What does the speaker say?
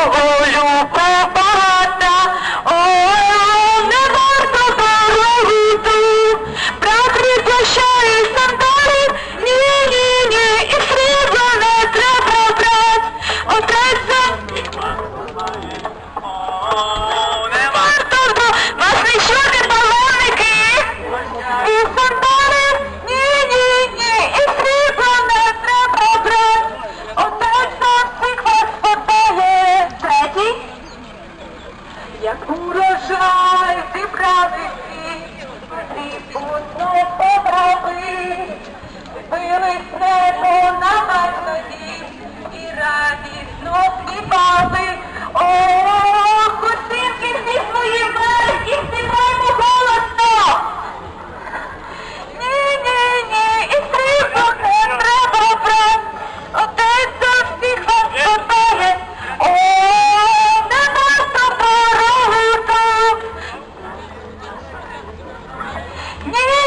oh you урожай зібрали No, no,